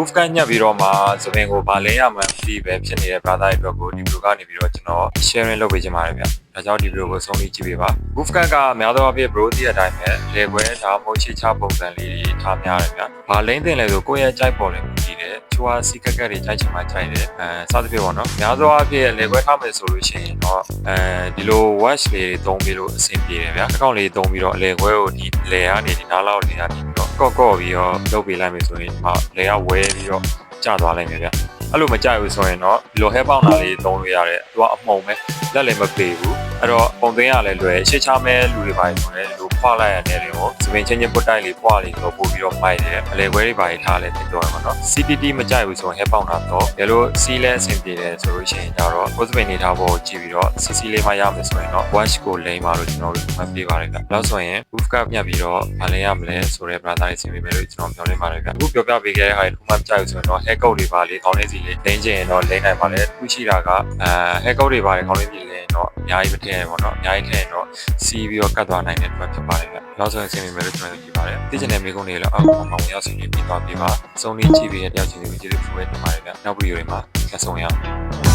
wolf ကညက်ပြီးတော့မှသပင်ကိုဗာလင်းရမှန်းပြီးပဲဖြစ်နေတဲ့ brother တွေအတွက်ကိုဒီ video ကနေပြီးတော့ကျွန်တော် sharing လုပ်ပေးချင်ပါတယ်ဗျဒါကြောင့်ဒီ video ကိုဆုံးဖြတ်ကြည့်ပေးပါ wolf ကများသောအားဖြင့် bro တိတဲ့အတိုင်းပဲလေခွဲဒါမှမဟုတ်ချေချပုံစံလေးတွေထားများတယ်ဗျဗာလင်းတင်လဲဆိုကိုယ့်ရဲ့ကြိုက်ပေါ်လေးကြည့်တယ်ချွာစီကက်ကက်တွေကြိုက်ချင်မှကြိုက်တယ်အဲစသဖြင့်ပေါ့နော်များသောအားဖြင့်လေခွဲထားမယ်ဆိုလို့ရှိရင်တော့အဲဒီလို watch လေးတွေသုံးပြီးလို့အဆင်ပြေတယ်ဗျအကောင့်လေးသုံးပြီးတော့လေခွဲကိုဒီလေကနေဒီနားလောက်လေကနေပြီးတော့ ကော့ကော့ပြီးတော့လုပ်ပေးလိုက်မယ်ဆိုရင်ဒီမှာလေကဝဲပြီးတော့ကျသွားလိုက်မယ်ဗျအဲ့လိုမကြိုက်ဘူးဆိုရင်တော့ဒီလိုဟဲပေါင်တာလေးသုံးလို့ရတယ်သူကအမှုံပဲလက်လည်းမပေဘူးအဲ့တော့ပုံသိမ်းရလဲလွယ်ရှေ့ချမဲ့လူတွေပါဆိုလဲလူ ဖွာလိုက်ရတယ်လေဟောစပင်ချင်းချင်းပုတ်တိုက်လေးဖွာလေးတော့ပို့ပြီးတော့မိုက်တယ်အလဲခွဲတွေပါထားလဲတင်တော့ရမှာနော် CPT မကြိုက်ဘူးဆိုရင်ဟဲပေါင်တာတော့ဘယ်လိုစီးလဲအဆင်ပြေတယ်ဆိုလို့ရှိရင်ကြတော့ကိုစပင်နေထားဖို့ကြည့်ပြီးတော့ CC လေးမှရမယ်ဆိုရင်တော့ watch ကိုလိမ့်ပါလို့ကျွန်တော်တို့မှတ်ပြပါတယ်ဗျနောက်ဆိုရင် proof card ညှပ်ပြီးတော့မလဲရမလဲဆိုတဲ့ brother တွေဆင်ပေးမယ်လို့ကျွန်တော်ပြောနေပါတယ်ဗျအခုပြောပြပေးခဲ့တဲ့ဟာတွေတစ်ခုမှမကြိုက်ဘူးဆိုရင်တော့ hair code တွေပါလေခေါင်းလေးစီလေးလိမ့်ချင်ရင်တော့လိမ့်နိုင်ပါလေခုရှိတာကအဲ hair code တွေပါလေခေါင်းလေးစီလေး တော့အများကြီးမထည့်ရပါတော့အများကြီးထည့်ရင်တော့စီးပြီးတော့ကတ်သွားနိုင်တဲ့အတွက်ဖြစ်ပါတယ်ဗျနောက်ဆိုရင်ဆင်ပေးမယ်လို့ကျွန်တော်ကြည့်ပါတယ်သိချင်တဲ့မိကုန်းတွေလည်းအောက်မှာဝင်ရောက်ဆင်ပေးပြီးသွားပြပါစုံလေးကြည့်ပြီးတဲ့တယောက်ချင်းစီကိုကျေးဇူးပြုပေးတင်ပါတယ်ဗျနောက်ဗီဒီယိုတွေမှာဆက်ဆုံရအောင်